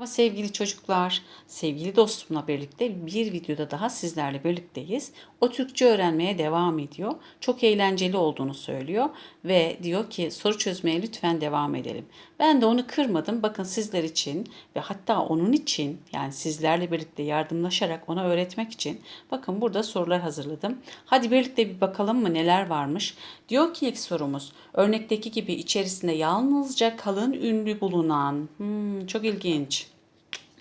Ama sevgili çocuklar, sevgili dostumla birlikte bir videoda daha sizlerle birlikteyiz. O Türkçe öğrenmeye devam ediyor. Çok eğlenceli olduğunu söylüyor ve diyor ki soru çözmeye lütfen devam edelim. Ben de onu kırmadım. Bakın sizler için ve hatta onun için yani sizlerle birlikte yardımlaşarak ona öğretmek için bakın burada sorular hazırladım. Hadi birlikte bir bakalım mı neler varmış. Diyor ki ilk sorumuz örnekteki gibi içerisinde yalnızca kalın ünlü bulunan. Hmm, çok ilginç.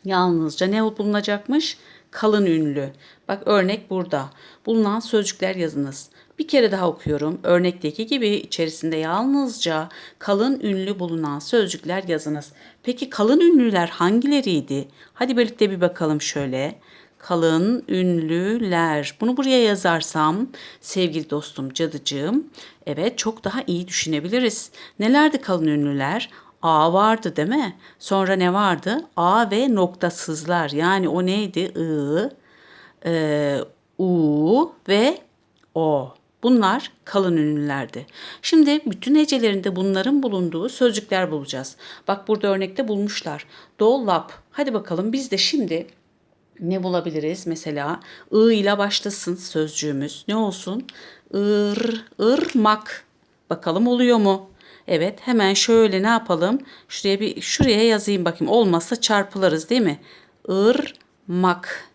Yalnızca ne bulunacakmış? Kalın ünlü. Bak örnek burada. Bulunan sözcükler yazınız. Bir kere daha okuyorum. Örnekteki gibi içerisinde yalnızca kalın ünlü bulunan sözcükler yazınız. Peki kalın ünlüler hangileriydi? Hadi birlikte bir bakalım şöyle. Kalın ünlüler. Bunu buraya yazarsam sevgili dostum cadıcığım evet çok daha iyi düşünebiliriz. Nelerdi kalın ünlüler? A vardı değil mi? Sonra ne vardı? A ve noktasızlar. Yani o neydi? I, e, U ve O. Bunlar kalın ünlülerdi. Şimdi bütün hecelerinde bunların bulunduğu sözcükler bulacağız. Bak burada örnekte bulmuşlar. Dolap. Hadi bakalım biz de şimdi ne bulabiliriz? Mesela ı ile başlasın sözcüğümüz. Ne olsun? Ir, ırmak. Bakalım oluyor mu? Evet, hemen şöyle ne yapalım? Şuraya bir şuraya yazayım bakayım. Olmazsa çarpılırız değil mi? Irmak.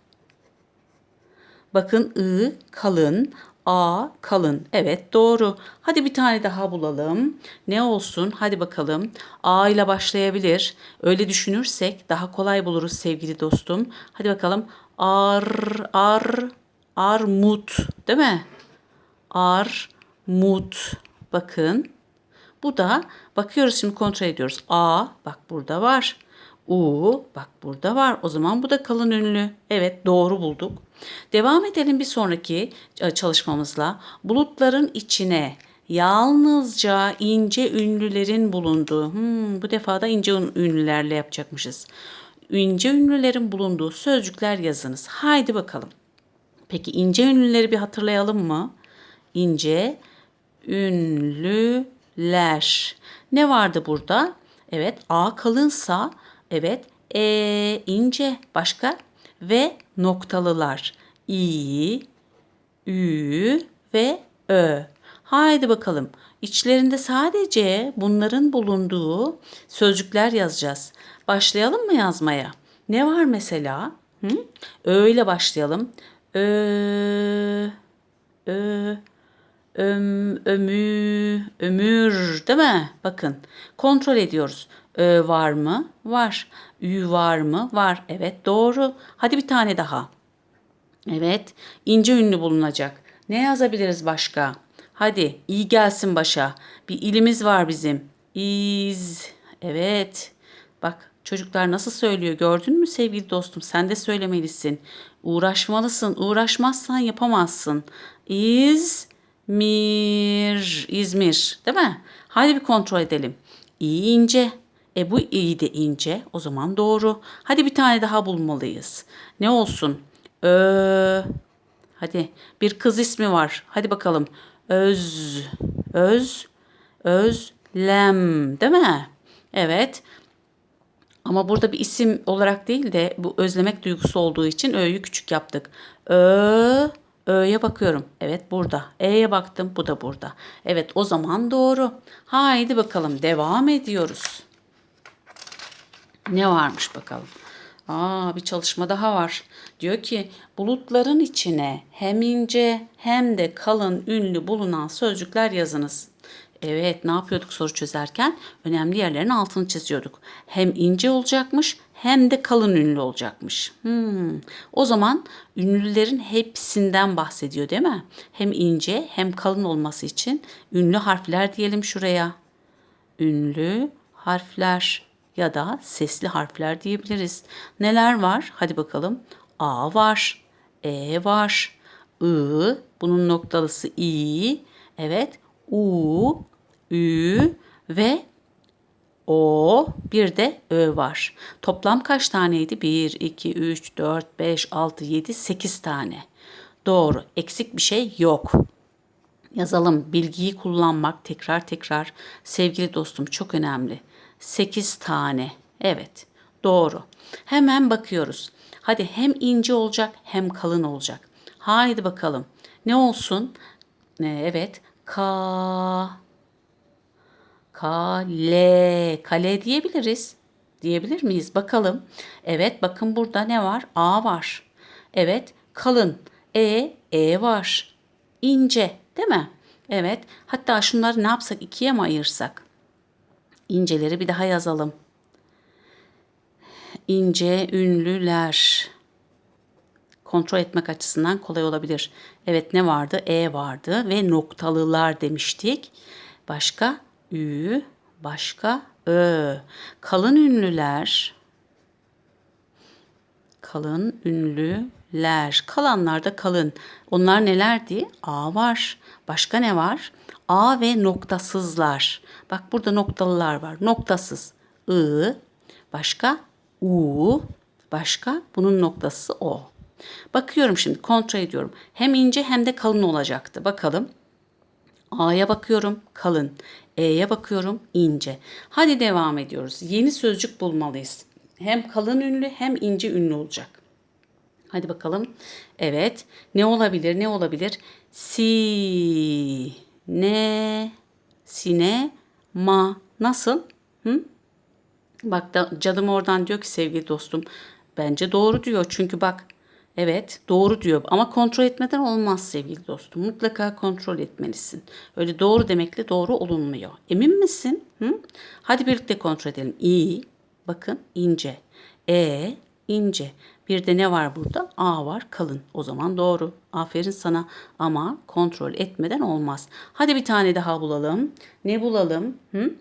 Bakın ı kalın, a kalın. Evet doğru. Hadi bir tane daha bulalım. Ne olsun? Hadi bakalım. A ile başlayabilir. Öyle düşünürsek daha kolay buluruz sevgili dostum. Hadi bakalım. Ar ar armut, değil mi? Armut. Bakın. Bu da bakıyoruz şimdi kontrol ediyoruz. A bak burada var. U bak burada var. O zaman bu da kalın ünlü. Evet doğru bulduk. Devam edelim bir sonraki e, çalışmamızla. Bulutların içine yalnızca ince ünlülerin bulunduğu. Hmm, bu defa da ince ünlülerle yapacakmışız. İnce ünlülerin bulunduğu sözcükler yazınız. Haydi bakalım. Peki ince ünlüleri bir hatırlayalım mı? İnce ünlüler. Ne vardı burada? Evet A kalınsa evet E ince başka ve noktalılar. İ, Ü ve Ö. Haydi bakalım. İçlerinde sadece bunların bulunduğu sözcükler yazacağız. Başlayalım mı yazmaya? Ne var mesela? Hı? Ö ile başlayalım. Ö, ö, öm, ömü, ömür değil mi? Bakın kontrol ediyoruz. Ö var mı? Var. Ü var mı? Var. Evet doğru. Hadi bir tane daha. Evet. ince ünlü bulunacak. Ne yazabiliriz başka? Hadi iyi gelsin başa. Bir ilimiz var bizim. İz. Evet. Bak çocuklar nasıl söylüyor gördün mü sevgili dostum? Sen de söylemelisin. Uğraşmalısın. Uğraşmazsan yapamazsın. İzmir. İzmir. Değil mi? Hadi bir kontrol edelim. İyi ince. E bu iyi de ince. O zaman doğru. Hadi bir tane daha bulmalıyız. Ne olsun? Ö. Hadi bir kız ismi var. Hadi bakalım. Öz. Öz. Özlem. Değil mi? Evet. Ama burada bir isim olarak değil de bu özlemek duygusu olduğu için ö'yü küçük yaptık. Ö. Ö'ye bakıyorum. Evet burada. E'ye baktım. Bu da burada. Evet o zaman doğru. Haydi bakalım devam ediyoruz. Ne varmış bakalım. Aa bir çalışma daha var. Diyor ki bulutların içine hem ince hem de kalın ünlü bulunan sözcükler yazınız. Evet ne yapıyorduk soru çözerken? Önemli yerlerin altını çiziyorduk. Hem ince olacakmış hem de kalın ünlü olacakmış. Hmm. O zaman ünlülerin hepsinden bahsediyor değil mi? Hem ince hem kalın olması için ünlü harfler diyelim şuraya. Ünlü harfler ya da sesli harfler diyebiliriz. Neler var? Hadi bakalım. A var, E var, I, bunun noktalısı I, evet, U, Ü ve O, bir de Ö var. Toplam kaç taneydi? 1, 2, 3, 4, 5, 6, 7, 8 tane. Doğru. Eksik bir şey yok. Yazalım. Bilgiyi kullanmak tekrar tekrar sevgili dostum çok önemli. 8 tane. Evet. Doğru. Hemen bakıyoruz. Hadi hem ince olacak hem kalın olacak. Haydi bakalım. Ne olsun? Ne, evet. Ka Kale. Kale diyebiliriz. Diyebilir miyiz? Bakalım. Evet bakın burada ne var? A var. Evet kalın. E, E var. İnce değil mi? Evet. Hatta şunları ne yapsak? ikiye mi ayırsak? İnceleri bir daha yazalım. İnce ünlüler. Kontrol etmek açısından kolay olabilir. Evet ne vardı? E vardı ve noktalılar demiştik. Başka Ü, başka Ö. Kalın ünlüler. Kalın ünlüler. Kalanlar da kalın. Onlar nelerdi? A var. Başka ne var? A ve noktasızlar. Bak burada noktalılar var. Noktasız. I. Başka? U. Başka? Bunun noktası O. Bakıyorum şimdi kontrol ediyorum. Hem ince hem de kalın olacaktı. Bakalım. A'ya bakıyorum kalın. E'ye bakıyorum ince. Hadi devam ediyoruz. Yeni sözcük bulmalıyız. Hem kalın ünlü hem ince ünlü olacak. Hadi bakalım. Evet. Ne olabilir? Ne olabilir? Si ne sine ma nasıl? Hı? Bak da cadım oradan diyor ki sevgili dostum bence doğru diyor. Çünkü bak evet doğru diyor ama kontrol etmeden olmaz sevgili dostum. Mutlaka kontrol etmelisin. Öyle doğru demekle doğru olunmuyor. Emin misin? Hı? Hadi birlikte kontrol edelim. İ bakın ince. E ince. Bir de ne var burada? A var kalın. O zaman doğru. Aferin sana. Ama kontrol etmeden olmaz. Hadi bir tane daha bulalım. Ne bulalım? Hı?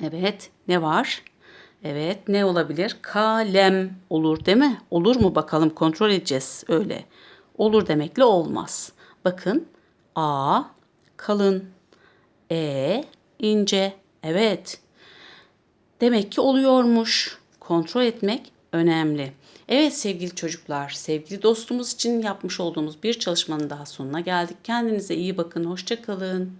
Evet. Ne var? Evet. Ne olabilir? Kalem olur değil mi? Olur mu bakalım kontrol edeceğiz. Öyle. Olur demekle olmaz. Bakın. A kalın. E ince. Evet. Demek ki oluyormuş. Kontrol etmek önemli. Evet sevgili çocuklar, sevgili dostumuz için yapmış olduğumuz bir çalışmanın daha sonuna geldik. Kendinize iyi bakın, hoşça kalın.